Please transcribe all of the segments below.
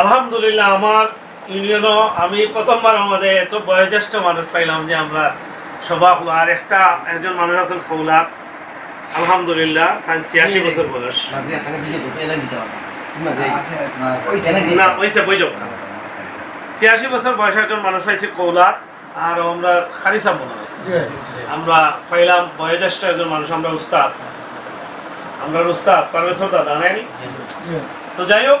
আলহামদুলিল্লাহ আমার ইউনিয়নও আমি প্রথমবার আমাদের এত বয়োজ্যেষ্ঠ মানুষ পাইলাম যে আমরা সভা হলো আর একটা একজন মানুষ আছেন ফৌলাদ আলহামদুলিল্লাহ তার ছিয়াশি বছর বয়স। না ওইসে বই যাও ছিয়াশি বছর বয়স একজন মানুষ পাইছি কৌলাদ আর আমরা খারিসা মনে হয় আমরা পাইলাম বয়োজ্যেষ্ঠ একজন মানুষ আমরা উস্তাদ। আমরা উস্তাদ পারমেশ্বর দাদা নাইনি তো যাই হোক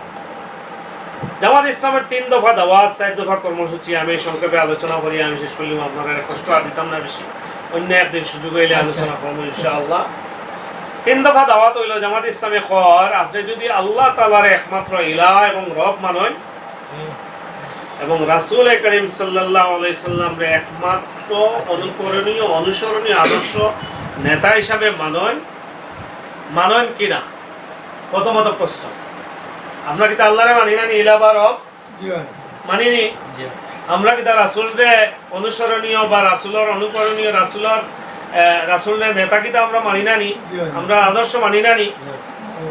জামাত ইসলামের তিন দফা দাওয়াত চার দফা কর্মসূচি আমি সংক্ষেপে আলোচনা করি আমি শেষ করলাম আপনারা কষ্ট আর দিতাম না বেশি। অন্য একদিন সুযোগ হইলে আলোচনা করব ইনশাআল্লাহ। তিন দফা দাওয়াত হইল জামাত ইসলামে কর আপনি যদি আল্লাহ তালার একমাত্র ইলা এবং রব মানয় এবং রাসুল করিম সাল্লাহ সাল্লামরে একমাত্র অনুকরণীয় অনুসরণীয় আদর্শ নেতা হিসাবে মানয় মানয় কিনা? প্রথমত প্রশ্ন। আমরা কি তা আল্লাহরে মানি না ইলা বা রব? মানিনি আমরা কি তা রাসুলরে অনুসরণীয় বা রাসুলের অনুকরণীয় রাসুলের রাসুলের নেতা কি তা আমরা মানি না নি? আমরা আদর্শ মানি না নি?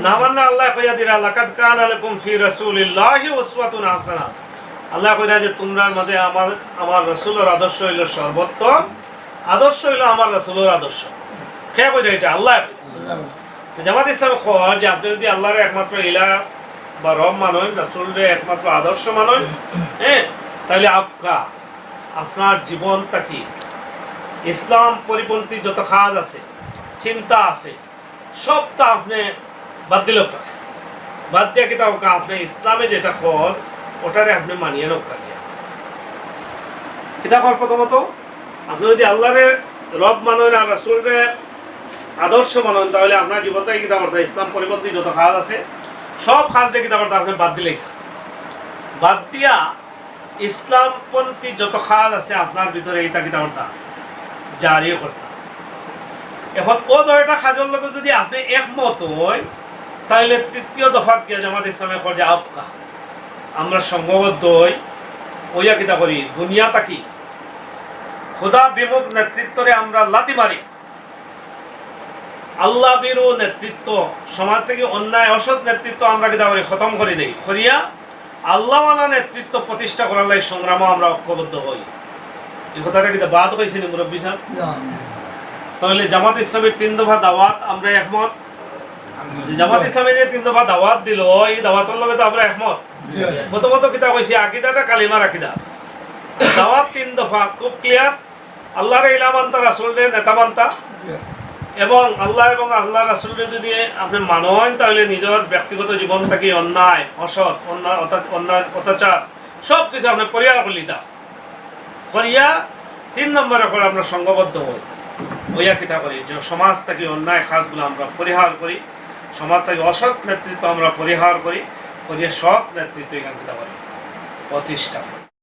না মাননা আল্লাহ কইয়া দিরা লাকাদ কান আলাইকুম ফি রাসূলিল্লাহি উসওয়াতুন হাসানা। আল্লাহ কইরা যে তোমরা মধ্যে আমার আমার রাসূলের আদর্শ হইল সর্বোত্তম। আদর্শ হইল আমার রাসূলের আদর্শ। কে কইরা এটা? আল্লাহ তো জামাত ইসলাম কয় যে আপনি যদি আল্লাহর একমাত্র ইলা বা রব মানয় রাসূলের একমাত্র আদর্শ মানয় হ্যাঁ? তাহলে আপকা, আপনার জীবনটা কি? ইসলাম পরিপন্থী যত কাজ আছে, চিন্তা আছে, সবটা আপনি বাদ দিল বাদ দিয়ে কি তাও আপনি ইসলামে যেটা কর, ওটারে আপনি মানিয়ে নোক কিতা কর প্রথমত? আপনি যদি আল্লাহরে, রব মানেন আর রাসুলরে আদর্শ মানেন তাহলে আপনার জীবনটাই কিতা ইসলাম পরিপন্থী যত কাজ আছে সব কাজটা কিতা করতে আপনি বাদ দিলেই। বাদ দিয়া ইসলামপন্থী যত কাজ আছে, আপনার ভিতরে এইটা কিতা করতা জারি করতা। এখন ও দয়টা কাজের লগে যদি আপনি একমত হয় তাহলে তৃতীয় দফাত গিয়ে জামাত ইসলামে কর যে আপকা। আমরা সংঘবদ্ধ হই ওইয়া কিতা করি দুনিয়া তাকি খোদা বিমুখ নেতৃত্বরে আমরা লাতি মারি। আল্লাহ বিরু নেতৃত্ব সমাজ থেকে অন্যায় অসৎ নেতৃত্ব আমরা কিতা করি খতম করে দেই করিয়া আল্লাহওয়ালা নেতৃত্ব প্রতিষ্ঠা করার লাগে সংগ্রামও আমরা ঐক্যবদ্ধ হই। এই কথাটা কিন্তু বাদ হয়েছে নি মুরব্বী সাহেব? তাহলে জামাত ইসলামের তিন দফা দাওয়াত আমরা একমত? জামাত ইসলামের যে তিন দফা দাওয়াত দিল এই দাওয়াতের লগে তো আমরা একমত। প্রথমত কিতা কইছি আকিদাটা কালিমার আকিদা। দাওয়াত তিন দফা খুব ক্লিয়ার আল্লাহর ইলা মানতা রাসুলের নেতা মানতা। এবং আল্লাহ এবং আল্লাহ রাসুলকে যদি আপনি মানেন, তাহলে নিজের ব্যক্তিগত জীবন থেকে অন্যায়, অসৎ, অন্যায় অন্যায়, অত্যাচার সব কিছু আপনি পরিহার করলি তা করিয়া তিন নম্বরে করে আমরা সংঘবদ্ধ হই। ওইয়া কিতা করি? যে সমাজ থেকে অন্যায় কাজগুলো আমরা পরিহার করি, সমাজ থেকে অসৎ নেতৃত্ব আমরা পরিহার করি, করিয়া সৎ নেতৃত্ব এখান কিতা করি? প্রতিষ্ঠা।